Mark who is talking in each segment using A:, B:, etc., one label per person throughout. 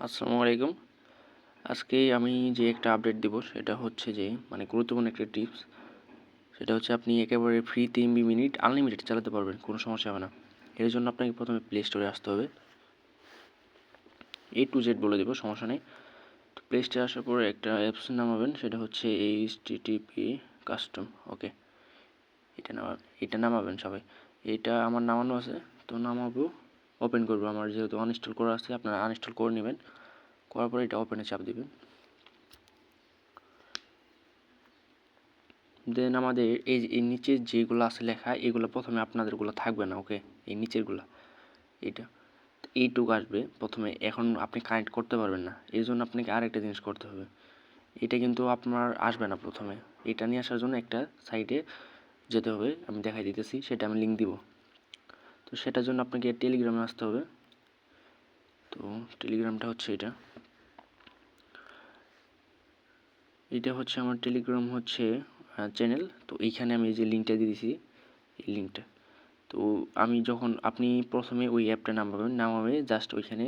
A: আসসালামু আলাইকুম আজকে আমি যে একটা আপডেট দেব সেটা হচ্ছে যে মানে গুরুত্বপূর্ণ একটা টিপস সেটা হচ্ছে আপনি একেবারে ফ্রিতে এমবি মিনিট আনলিমিটেড চালাতে পারবেন, কোনো সমস্যা হবে না। এর জন্য আপনাকে প্রথমে প্লে স্টোরে আসতে হবে। এ টু জেড বলে দেবো, সমস্যা নেই। তো প্লে স্টোরে আসার পরে একটা অ্যাপস নামাবেন, সেটা হচ্ছে এইচ টিটিপি কাস্টম ওকে এটা নামা, এটা নামাবেন সবাই। এটা আমার নামানো আছে, তো নামাবো। ওপেন করব। আমার যেহেতু আনইনস্টল করা আছে, আপনারা আনইনস্টল করে নেবেন। করার পরে এটা ওপেনে চাপ দিবেন। দেন আমাদের এই এই নিচের যেগুলো আছে লেখা, এগুলো প্রথমে আপনাদেরগুলো থাকবে না ওকে এই নিচেরগুলো এটা এইটুকু আসবে প্রথমে। এখন আপনি কানেক্ট করতে পারবেন না। এই জন্য আপনাকে আরেকটা জিনিস করতে হবে। এটা কিন্তু আপনার আসবে না প্রথমে। এটা নিয়ে আসার জন্য একটা সাইডে যেতে হবে। আমি দেখাই দিতেছি, সেটা আমি লিঙ্ক দিব। তো সেটার জন্য আপনাকে টেলিগ্রামে আসতে হবে। তো টেলিগ্রামটা হচ্ছে এটা। এটা হচ্ছে আমার টেলিগ্রাম হচ্ছে চ্যানেল তো এইখানে আমি এই যে লিঙ্কটা দিয়ে দিছি, এই লিঙ্কটা তো আমি যখন আপনি প্রথমে ওই অ্যাপটা নামাবেন, নামাবে জাস্ট ওইখানে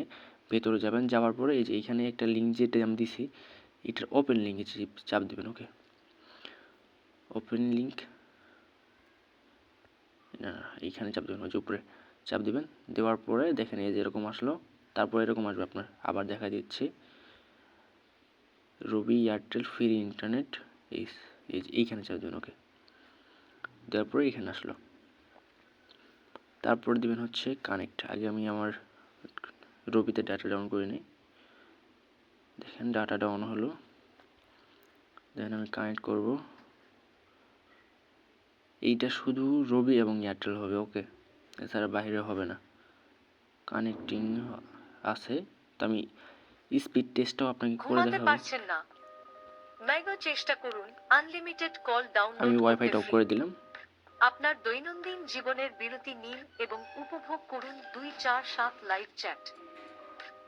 A: ভেতরে যাবেন। যাওয়ার পরে এই যে এইখানে একটা লিঙ্ক যেটা আমি দিছি, এটার ওপেন লিঙ্কে চাপ দেবেন ওকে ওপেন লিঙ্ক এইখানে চাপ দেবেন যে উপরে চাপ দেবেন। দেওয়ার পরে দেখেন এই যে এরকম আসলো, তারপরে এরকম আসবে আপনার। আবার দেখা দিচ্ছে, রবি এয়ারটেল ফ্রি ইন্টারনেট, এই এইখানে চাপ দেবেন, ওকে। দেওয়ার পরে এখানে আসলো। তারপর দেবেন হচ্ছে কানেক্ট আগে আমি আমার রবিতে ডাটা ডাউন করে নিই। দেখেন ডাটা ডাউন হলো। দেন আমি কানেক্ট করব। এইটা শুধু রবি এবং এয়ারটেল হবে ওকে? এছাড়া বাইরে হবে না। কানেক্টিং আছে তো আমি স্পিড টেস্টটাও আপনাকে করে দেখাবো।
B: পারছেন না। মেগা চেষ্টা করুন। আনলিমিটেড কল ডাউনলোড
A: আমি ওয়াইফাইটা অফ করে দিলাম।
B: আপনার দৈনন্দিন জীবনের বিরতি নিন এবং উপভোগ করুন দুই চার সাত লাইভ চ্যাট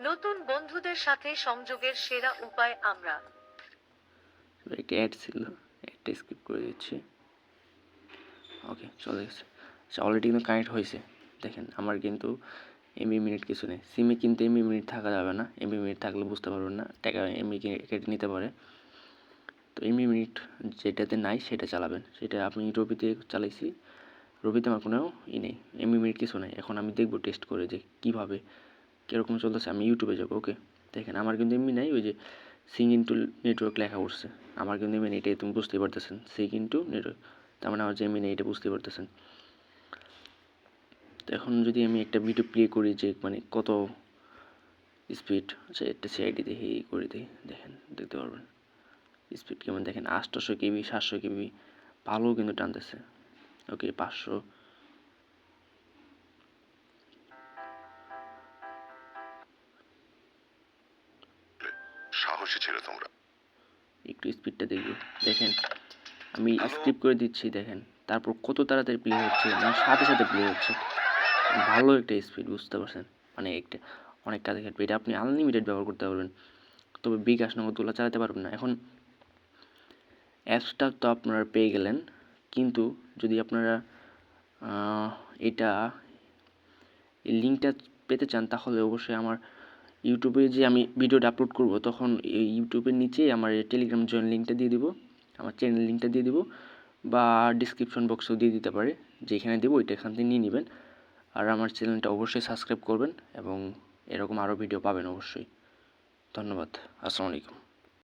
B: নতুন বন্ধুদের সাথে সংযোগের সেরা উপায় আমরা।
A: একটা অ্যাড ছিল অ্যাডটা স্কিপ করে দিচ্ছি। ওকে চলে গেছে। আচ্ছা অলরেডি কিন্তু কানেক্ট হয়েছে। দেখেন, আমার কিন্তু এমবি মিনিট কিছু নেই। সিমে কিন্তু এমবি মিনিট থাকা যাবে না। এমবি মিনিট থাকলে বুঝতে পারবেন না। টাকা এমবি কেটে নিতে পারে। তো এমবি মিনিট যেটাতে নাই, সেটা চালাবেন। সেটা আমি রবিতে চালাইছি। রবিতে আমার কোনো ই নেই। এমবি মিনিট কিছু নেই। এখন আমি দেখব টেস্ট করে যে কীভাবে, কীরকম চলতেছে। আমি ইউটিউবে যাব ওকে দেখেন, আমার কিন্তু এমবি নাই, ওই যে সিং ইন্টু নেটওয়ার্ক লেখা উঠছে। আমার কিন্তু এমনি এটাই তুমি বুঝতেই পারতেছেন। সিং ইন্টু নেটওয়ার্ক তার মানে আমার নেই এটা বুঝতে পারতেছেন। তো এখন যদি আমি একটা ভিডিও প্লে করি যে মানে কত স্পিড আচ্ছা একটা সিআইডি দেখি করে দিই দেখেন দেখতে পারবেন। স্পিড কেমন? দেখেন আটশোশো কেবি সাতশো কেবি ভালো কিন্তু টানতেছে। ওকে পাঁচশো।
C: সাহসী ছেলে তোমরা।
A: একটু স্পিডটা দেখবে দেখেন আমি স্কিপ করে দিচ্ছি, দেখেন। তারপর কত তাড়াতাড়ি প্লে হচ্ছে মানে সাথে সাথে প্লে হচ্ছে। ভালো একটা স্পিড বুঝতে পারছেন? মানে একটা, অনেক কাজে খাটবে এটা আপনি আনলিমিটেড ব্যবহার করতে পারবেন। তবে বিকাশ নগদগুলো চালাতে পারবেন না। এখন অ্যাপসটা তো আপনারা পেয়ে গেলেন। কিন্তু যদি আপনারা এটা, এই লিঙ্কটা পেতে চান, তাহলে অবশ্যই আমার ইউটিউবে যে আমি ভিডিওটা আপলোড করব, তখন এই ইউটিউবের নিচে আমার টেলিগ্রাম জয়েন লিঙ্কটা দিয়ে দিব। আমার চ্যানেল লিঙ্কটা দিয়ে দিব বা ডিসক্রিপশন বক্সও দিয়ে দিতে পারে। যেখানে দেবো ওইটা এখান থেকে নিয়ে নেবেন। আর আমার চ্যানেলটা অবশ্যই সাবস্ক্রাইব করবেন এবং এরকম আরও ভিডিও পাবেন অবশ্যই। ধন্যবাদ। আসসালামু আলাইকুম।